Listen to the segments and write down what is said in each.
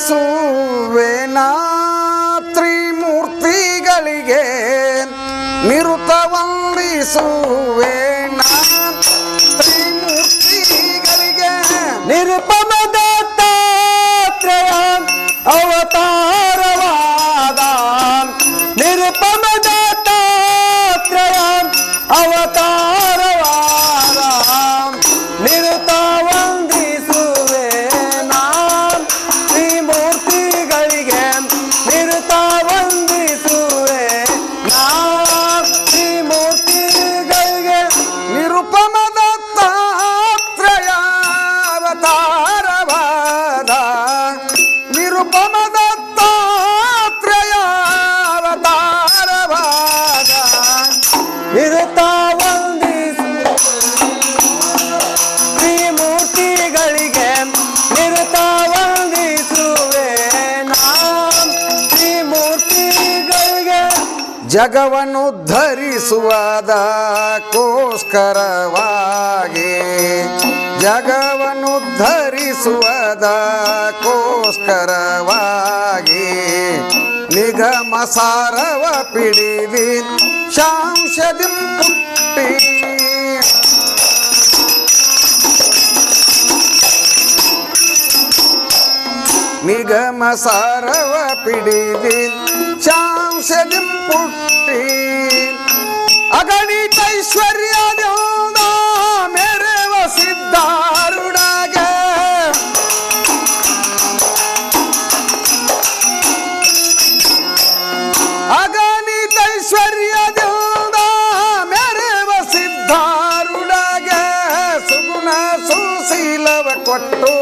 ವಂದಿಸುವೆನಾ ತ್ರಿಮೂರ್ತಿಗಳಿಗೆ ನಿರುತ ವಂದಿಸುವೆನಾ ತ್ರಿಮೂರ್ತಿಗಳಿಗೆ ನಿರುಪಮ ದತ್ತಾತ್ರೇಯ ಅವತಾರವಾದ ನಿರುಪಮ ದತ್ತಾತ್ರೇಯ ಅವತಾರವಾದ ಜಗವನ್ನು ಧರಿಸುವುದಕ್ಕೋಸ್ಕರವಾಗಿ ಜಗವನ್ನು ಧರಿಸುವುದಕ್ಕೋಸ್ಕರವಾಗಿ ನಿಗಮ ಸಾರವ ಪಿಡಿದಿ ಶಾಂಶದಿ ಪುಟ್ಟಿ ನಿಗಮ ಸಾರವ ಪಿಡಿದಿ ಶಾಂಶದಿ ಪುಟ್ಟಿ ಅಗಣಿತೈಶ್ವರ್ಯದಿಂದ ಮೆರವ ಸಿದ್ಧಾರುಡಾಗ ಅಗಣಿತೈಶ್ವರ್ಯದಿಂದ ಮೆರವ ಸಿದ್ಧಾರುಡಾಗ ಸುಗುಣ ಸುಶೀಲವ ಕೊಟ್ಟು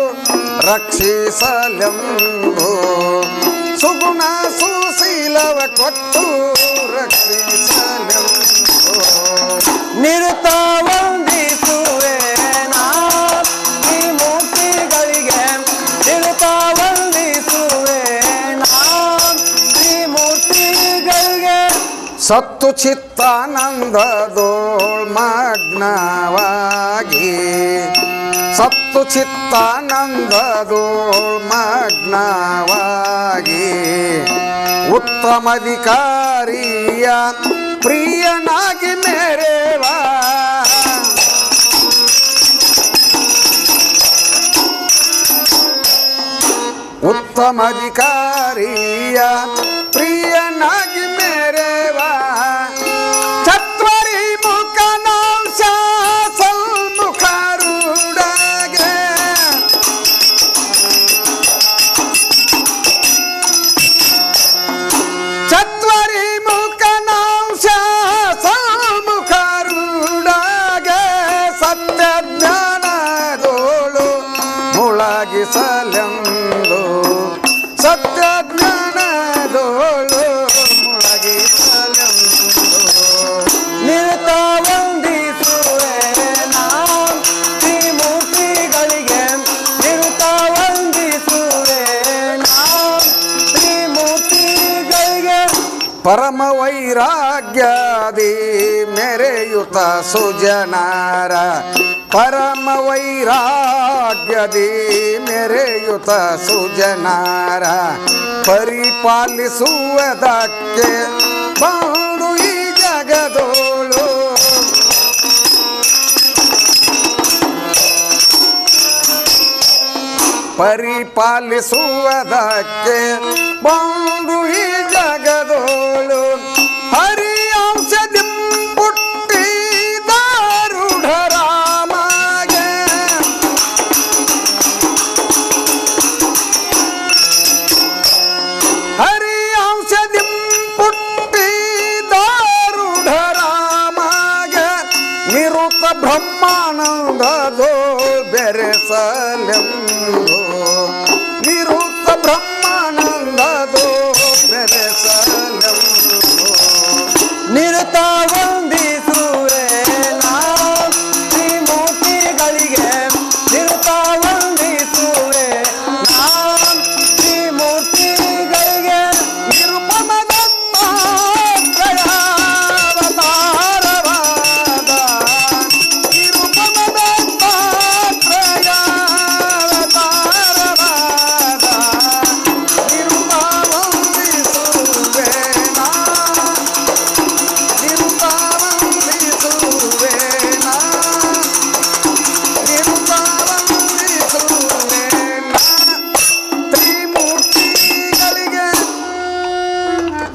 ರಕ್ಷಿಸಲೆಂದು. ಸುಗುಣ ಸುಶೀಲವ ಕೊಟ್ಟು ರಕ್ಷಿಸಲೆಂದು ನಿರುತ ವಂದಿಸುವೆ ನಾನ್ ತ್ರಿಮೂರ್ತಿಗಳಿಗೆ ನಿರುತ ವಂದಿಸುವೆ ನಾನ್ ತ್ರಿಮೂರ್ತಿಗಳಿಗೆ ಸತ್ತು ಚಿತ್ತಾನಂದದೋಳ್ ಮಗ್ನವಾಗಿ ಸತ್ತು ಚಿತ್ತಾನಂದದೋಳ್ ಮಗ್ನವಾಗಿ ಉತ್ತಮಧಿಕಾರಿಯ ಪ್ರಿಯನಾಗಿ ಮೇರೆವಾ. ಉತ್ತಮಧಿಕಾರಿಯ ಪರಮ ವೈರಾಗ್ಯಾದಿ ಮೆರೆಯುತ ಸುಜನಾರ. ಪರಮ ವೈರಾಗ್ಯದಿ ಮೆರೆಯುತ ಸುಜನಾರ. ಪರಿಪಾಲಿಸುವುದಕ್ಕೆ ಬಾಳು ಈ ಜಗದೋಳು. ಪರಿಪಾಲಿಸುವುದಕ್ಕೆ ಬಾಳು ಈ ಜಗದೋಳು. ब्रह्मानंद दो